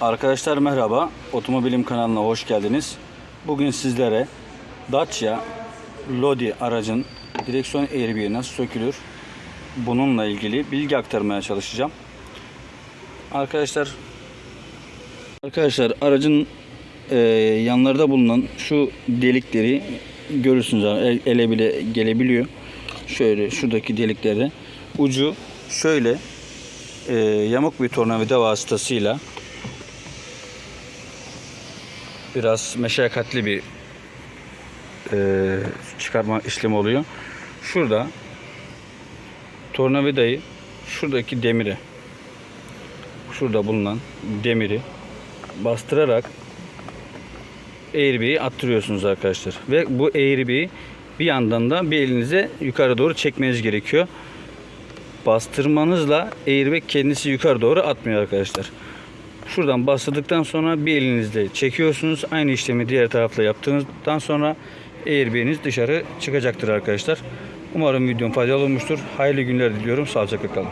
Arkadaşlar merhaba. Otomobilim kanalına hoş geldiniz. Bugün sizlere Dacia Lodi aracın direksiyon airbag'i nasıl sökülür? Bununla ilgili bilgi aktarmaya çalışacağım. Arkadaşlar Arkadaşlar aracın e, yanlarda bulunan şu delikleri görürsünüz. El- Ele bile gelebiliyor. Şöyle şuradaki deliklerde ucu şöyle e, yamuk bir tornavida vasıtasıyla biraz meşakkatli bir e, çıkarma işlemi oluyor. Şurada tornavidayı şuradaki demire şurada bulunan demiri bastırarak airbag'i attırıyorsunuz arkadaşlar. Ve bu airbag'i bir yandan da bir elinize yukarı doğru çekmeniz gerekiyor. Bastırmanızla airbag kendisi yukarı doğru atmıyor arkadaşlar. Şuradan bastırdıktan sonra bir elinizle çekiyorsunuz. Aynı işlemi diğer tarafla yaptığınızdan sonra airbag'iniz dışarı çıkacaktır arkadaşlar. Umarım videom faydalı olmuştur. Hayırlı günler diliyorum. Sağlıcakla kalın.